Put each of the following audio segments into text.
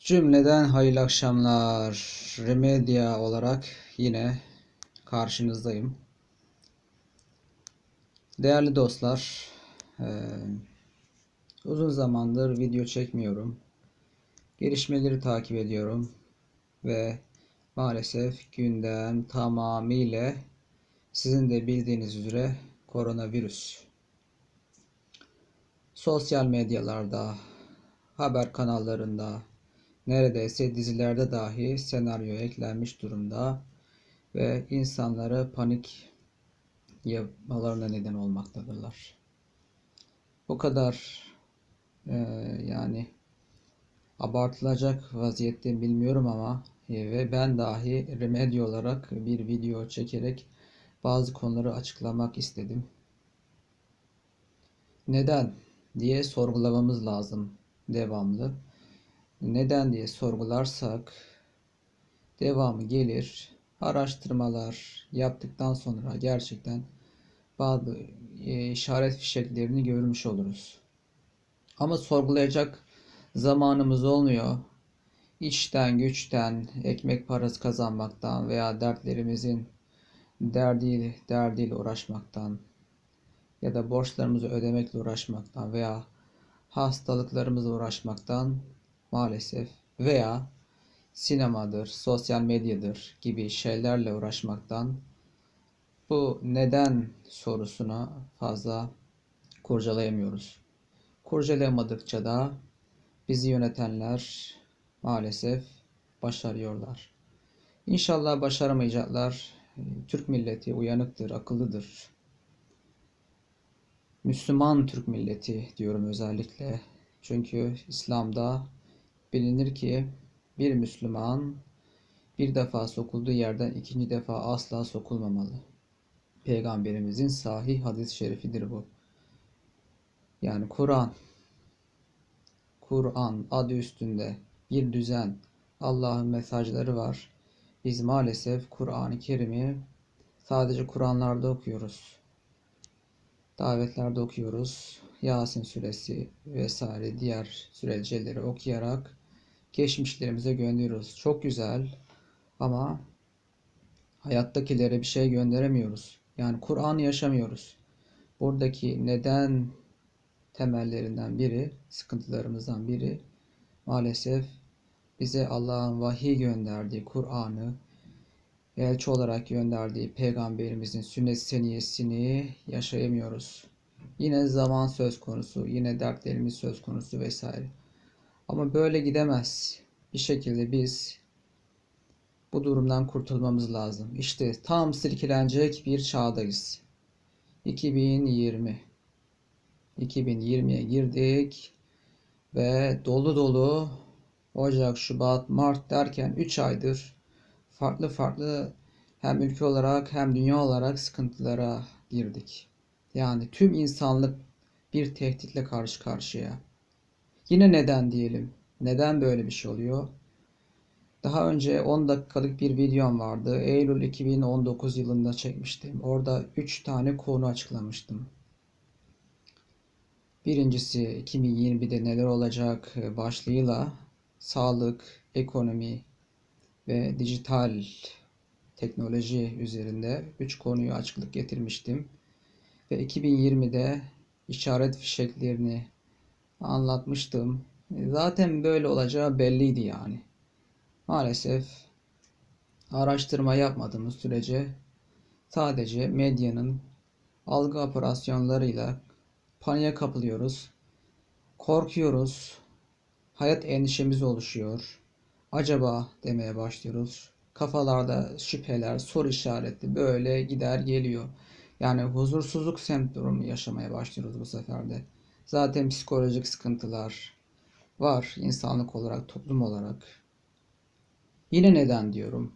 Cümleden hayırlı akşamlar. Remedya olarak yine karşınızdayım. Değerli dostlar, eee, uzun zamandır video çekmiyorum. Gelişmeleri takip ediyorum ve maalesef gündem tamamıyla sizin de bildiğiniz üzere koronavirüs. Sosyal medyalarda, haber kanallarında, neredeyse dizilerde dahi senaryo eklenmiş durumda ve insanları panik yapmalarına neden olmaktadırlar. Bu kadar e, yani abartılacak vaziyette bilmiyorum ama e, ve ben dahi remedyo olarak bir video çekerek bazı konuları açıklamak istedim. Neden diye sorgulamamız lazım devamlı. Neden diye sorgularsak devamı gelir. Araştırmalar yaptıktan sonra gerçekten bazı e, işaret fişeklerini görmüş oluruz. Ama sorgulayacak zamanımız olmuyor. İşten, güçten, ekmek parası kazanmaktan veya dertlerimizin derdiyle, derdiyle uğraşmaktan ya da borçlarımızı ödemekle uğraşmaktan veya hastalıklarımızla uğraşmaktan maalesef veya sinemadır, sosyal medyadır gibi şeylerle uğraşmaktan bu neden sorusuna fazla kurcalayamıyoruz. Kurcalayamadıkça da bizi yönetenler maalesef başarıyorlar. İnşallah başaramayacaklar. Türk milleti uyanıktır, akıllıdır. Müslüman Türk milleti diyorum özellikle. Çünkü İslam'da bilinir ki bir Müslüman bir defa sokulduğu yerden ikinci defa asla sokulmamalı. Peygamberimizin sahih hadis-i şerifidir bu. Yani Kur'an Kur'an adı üstünde bir düzen Allah'ın mesajları var. Biz maalesef Kur'an-ı Kerim'i sadece Kur'anlarda okuyoruz. Davetlerde okuyoruz. Yasin suresi vesaire diğer süreceleri okuyarak geçmişlerimize gönderiyoruz. Çok güzel ama hayattakilere bir şey gönderemiyoruz. Yani Kur'an'ı yaşamıyoruz. Buradaki neden temellerinden biri, sıkıntılarımızdan biri maalesef bize Allah'ın vahiy gönderdiği Kur'an'ı elçi olarak gönderdiği peygamberimizin sünnet seniyesini yaşayamıyoruz. Yine zaman söz konusu, yine dertlerimiz söz konusu vesaire. Ama böyle gidemez. Bir şekilde biz bu durumdan kurtulmamız lazım. İşte tam silkelenecek bir çağdayız. 2020 2020'ye girdik ve dolu dolu Ocak, Şubat, Mart derken 3 aydır farklı farklı hem ülke olarak hem dünya olarak sıkıntılara girdik. Yani tüm insanlık bir tehditle karşı karşıya. Yine neden diyelim? Neden böyle bir şey oluyor? Daha önce 10 dakikalık bir videom vardı. Eylül 2019 yılında çekmiştim. Orada 3 tane konu açıklamıştım. Birincisi 2020'de neler olacak başlığıyla sağlık, ekonomi ve dijital teknoloji üzerinde 3 konuyu açıklık getirmiştim. Ve 2020'de işaret fişeklerini anlatmıştım. Zaten böyle olacağı belliydi yani. Maalesef araştırma yapmadığımız sürece sadece medyanın algı operasyonlarıyla paniğe kapılıyoruz. Korkuyoruz. Hayat endişemiz oluşuyor. Acaba demeye başlıyoruz. Kafalarda şüpheler, soru işareti böyle gider geliyor. Yani huzursuzluk semptomu yaşamaya başlıyoruz bu sefer de. Zaten psikolojik sıkıntılar var insanlık olarak, toplum olarak. Yine neden diyorum?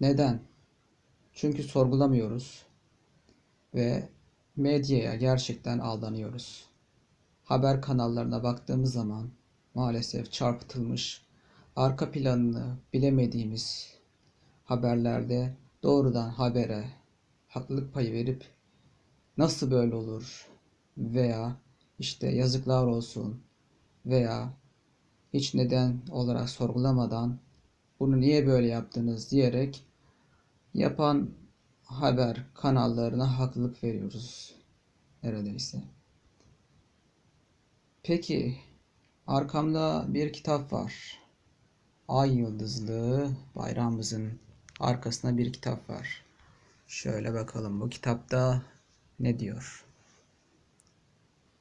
Neden? Çünkü sorgulamıyoruz ve medyaya gerçekten aldanıyoruz. Haber kanallarına baktığımız zaman maalesef çarpıtılmış, arka planını bilemediğimiz haberlerde doğrudan habere haklılık payı verip nasıl böyle olur veya işte yazıklar olsun veya hiç neden olarak sorgulamadan bunu niye böyle yaptınız diyerek yapan haber kanallarına haklılık veriyoruz neredeyse. Peki arkamda bir kitap var. Ay Yıldızlı bayrağımızın arkasında bir kitap var. Şöyle bakalım bu kitapta ne diyor?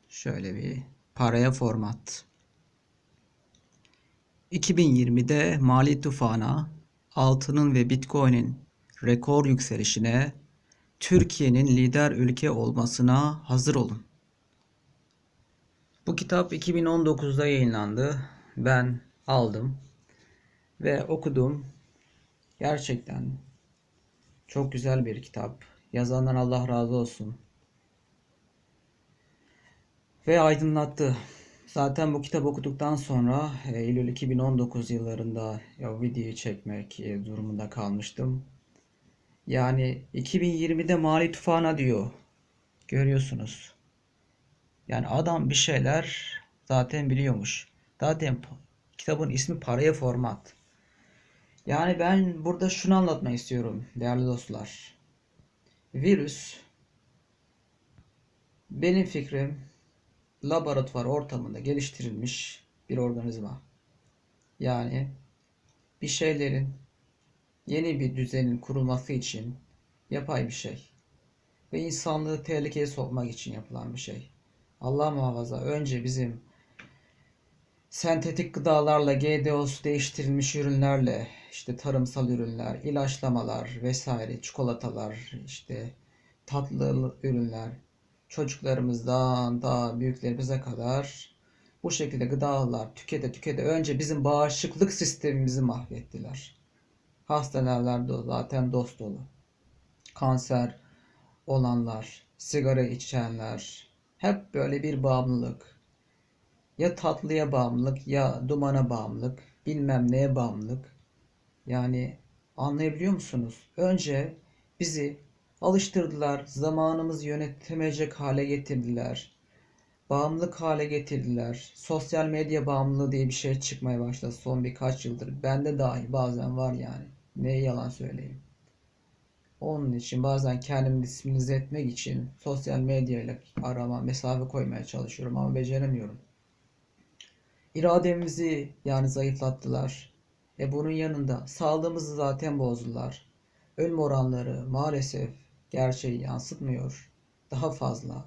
Şöyle bir paraya format. 2020'de mali tufana, altının ve bitcoin'in rekor yükselişine, Türkiye'nin lider ülke olmasına hazır olun. Bu kitap 2019'da yayınlandı. Ben aldım ve okudum. Gerçekten çok güzel bir kitap. Yazandan Allah razı olsun. Ve aydınlattı. Zaten bu kitap okuduktan sonra e, Eylül 2019 yıllarında ya videoyu çekmek e, durumunda kalmıştım. Yani 2020'de mali tufana diyor. Görüyorsunuz. Yani adam bir şeyler zaten biliyormuş. Zaten kitabın ismi paraya format. Yani ben burada şunu anlatmak istiyorum değerli dostlar. Virüs benim fikrim laboratuvar ortamında geliştirilmiş bir organizma. Yani bir şeylerin yeni bir düzenin kurulması için yapay bir şey. Ve insanlığı tehlikeye sokmak için yapılan bir şey. Allah muhafaza önce bizim sentetik gıdalarla, GDO'su değiştirilmiş ürünlerle, işte tarımsal ürünler, ilaçlamalar vesaire, çikolatalar, işte tatlı ürünler, çocuklarımızdan daha büyüklerimize kadar bu şekilde gıdalar tükete tükete önce bizim bağışıklık sistemimizi mahvettiler. Hastanelerde zaten dost dolu. Kanser olanlar, sigara içenler, hep böyle bir bağımlılık. Ya tatlıya bağımlılık ya dumana bağımlılık, bilmem neye bağımlılık. Yani anlayabiliyor musunuz? Önce bizi alıştırdılar, zamanımızı yönetemeyecek hale getirdiler. Bağımlılık hale getirdiler. Sosyal medya bağımlılığı diye bir şey çıkmaya başladı son birkaç yıldır. Bende dahi bazen var yani. Ne yalan söyleyeyim. Onun için bazen kendimi disiplinize etmek için sosyal medyayla arama, mesafe koymaya çalışıyorum ama beceremiyorum. İrademizi yani zayıflattılar. E bunun yanında sağlığımızı zaten bozdular. Ölüm oranları maalesef gerçeği yansıtmıyor. Daha fazla.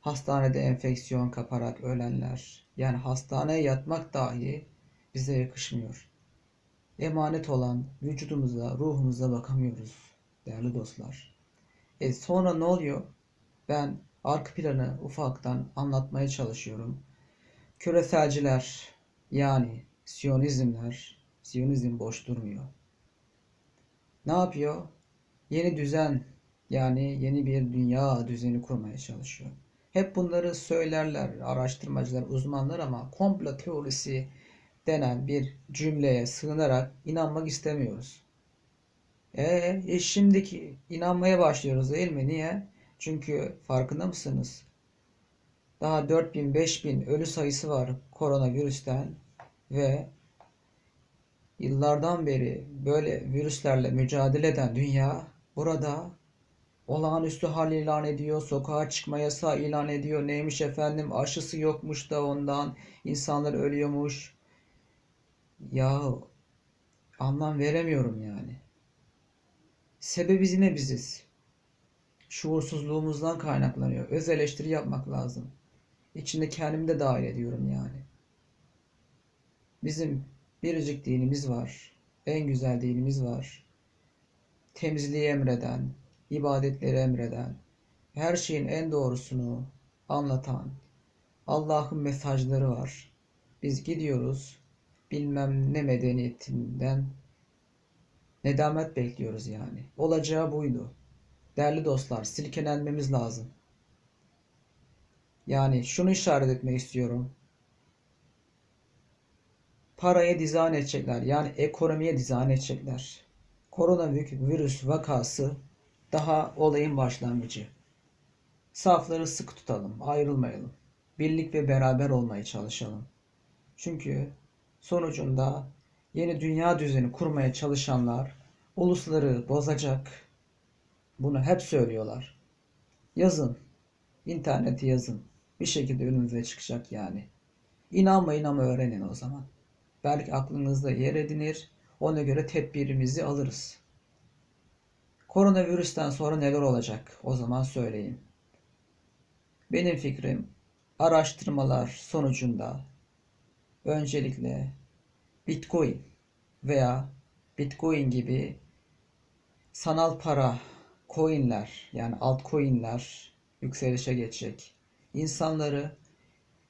Hastanede enfeksiyon kaparak ölenler. Yani hastaneye yatmak dahi bize yakışmıyor. Emanet olan vücudumuza, ruhumuza bakamıyoruz değerli dostlar. E sonra ne oluyor? Ben arka planı ufaktan anlatmaya çalışıyorum. Küreselciler yani Siyonizmler, Siyonizm boş durmuyor. Ne yapıyor? Yeni düzen yani yeni bir dünya düzeni kurmaya çalışıyor. Hep bunları söylerler araştırmacılar, uzmanlar ama komplo teorisi denen bir cümleye sığınarak inanmak istemiyoruz. E, e şimdiki inanmaya başlıyoruz değil mi? Niye? Çünkü farkında mısınız? Daha 4000 5000 ölü sayısı var koronavirüsten ve yıllardan beri böyle virüslerle mücadele eden dünya burada olağanüstü hal ilan ediyor, sokağa çıkma yasağı ilan ediyor. Neymiş efendim aşısı yokmuş da ondan insanlar ölüyormuş. Ya anlam veremiyorum yani. Sebebi yine biziz. Şuursuzluğumuzdan kaynaklanıyor. Öz eleştiri yapmak lazım. İçinde kendimi de dahil ediyorum yani. Bizim biricik dinimiz var. En güzel dinimiz var. Temizliği emreden, ibadetleri emreden, her şeyin en doğrusunu anlatan Allah'ın mesajları var. Biz gidiyoruz bilmem ne medeniyetinden nedamet bekliyoruz yani. Olacağı buydu. Değerli dostlar silkelenmemiz lazım. Yani şunu işaret etmek istiyorum. Paraya dizayn edecekler. Yani ekonomiye dizayn edecekler. Koronavirüs vakası daha olayın başlangıcı. Safları sıkı tutalım, ayrılmayalım. Birlik ve beraber olmaya çalışalım. Çünkü sonucunda yeni dünya düzeni kurmaya çalışanlar ulusları bozacak. Bunu hep söylüyorlar. Yazın. İnternete yazın. Bir şekilde önünüze çıkacak yani. İnanmayın ama öğrenin o zaman. Belki aklınızda yer edinir. Ona göre tedbirimizi alırız. Koronavirüsten sonra neler olacak? O zaman söyleyin. Benim fikrim araştırmalar sonucunda öncelikle Bitcoin veya Bitcoin gibi sanal para coinler yani altcoinler yükselişe geçecek. İnsanları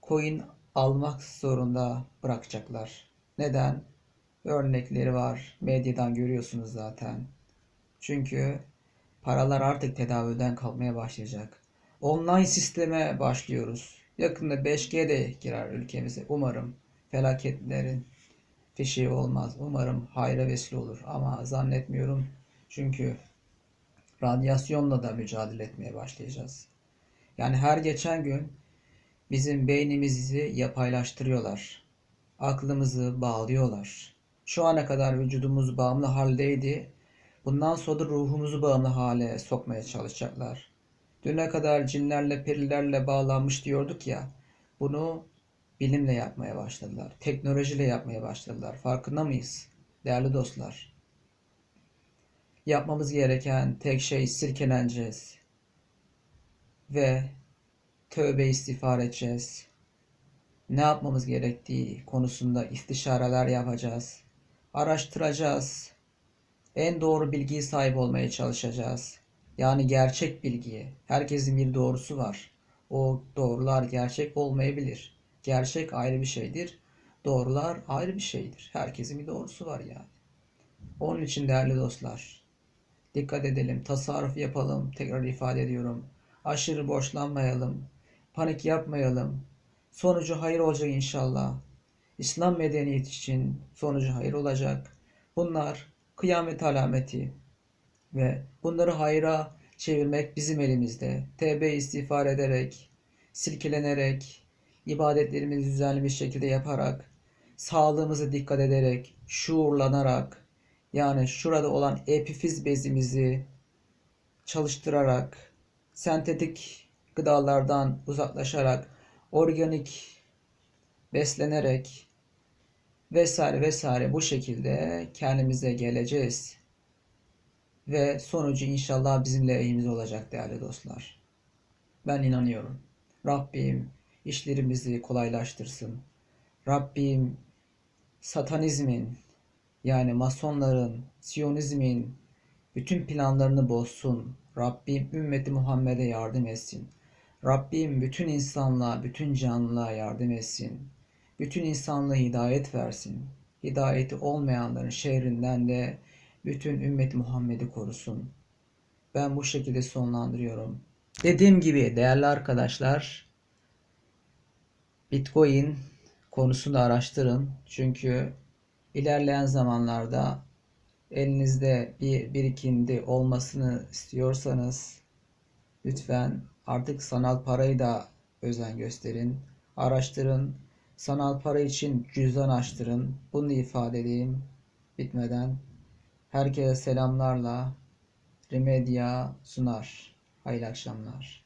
coin almak zorunda bırakacaklar. Neden? Örnekleri var. Medyadan görüyorsunuz zaten. Çünkü paralar artık tedavülden kalkmaya başlayacak. Online sisteme başlıyoruz. Yakında 5G de girer ülkemize. Umarım felaketlerin fişi olmaz. Umarım hayra vesile olur. Ama zannetmiyorum. Çünkü radyasyonla da mücadele etmeye başlayacağız. Yani her geçen gün bizim beynimizi yapaylaştırıyorlar. Aklımızı bağlıyorlar. Şu ana kadar vücudumuz bağımlı haldeydi. Bundan sonra da ruhumuzu bağımlı hale sokmaya çalışacaklar. Düne kadar cinlerle, perilerle bağlanmış diyorduk ya. Bunu bilimle yapmaya başladılar. Teknolojiyle yapmaya başladılar. Farkında mıyız? Değerli dostlar. Yapmamız gereken tek şey sirkeleneceğiz. Ve tövbe istiğfar edeceğiz. Ne yapmamız gerektiği konusunda istişareler yapacağız. Araştıracağız. En doğru bilgiyi sahip olmaya çalışacağız. Yani gerçek bilgiye. Herkesin bir doğrusu var. O doğrular gerçek olmayabilir. Gerçek ayrı bir şeydir. Doğrular ayrı bir şeydir. Herkesin bir doğrusu var yani. Onun için değerli dostlar, dikkat edelim, tasarruf yapalım, tekrar ifade ediyorum. Aşırı borçlanmayalım, panik yapmayalım. Sonucu hayır olacak inşallah. İslam medeniyeti için sonucu hayır olacak. Bunlar kıyamet alameti ve bunları hayra çevirmek bizim elimizde. Tevbe istiğfar ederek, silkelenerek, ibadetlerimizi düzenli bir şekilde yaparak, sağlığımıza dikkat ederek, şuurlanarak, yani şurada olan epifiz bezimizi çalıştırarak, sentetik gıdalardan uzaklaşarak, organik beslenerek vesaire vesaire bu şekilde kendimize geleceğiz. Ve sonucu inşallah bizim lehimize olacak değerli dostlar. Ben inanıyorum. Rabbim işlerimizi kolaylaştırsın. Rabbim satanizmin yani masonların, siyonizmin bütün planlarını bozsun. Rabbim ümmeti Muhammed'e yardım etsin. Rabbim bütün insanlığa, bütün canlılığa yardım etsin. Bütün insanlığa hidayet versin. Hidayeti olmayanların şehrinden de bütün ümmet Muhammed'i korusun. Ben bu şekilde sonlandırıyorum. Dediğim gibi değerli arkadaşlar Bitcoin konusunu araştırın. Çünkü ilerleyen zamanlarda elinizde bir birikimde olmasını istiyorsanız lütfen artık sanal parayı da özen gösterin. Araştırın. Sanal para için cüzdan açtırın. Bunu ifade edeyim bitmeden. Herkese selamlarla Remedya sunar. Hayırlı akşamlar.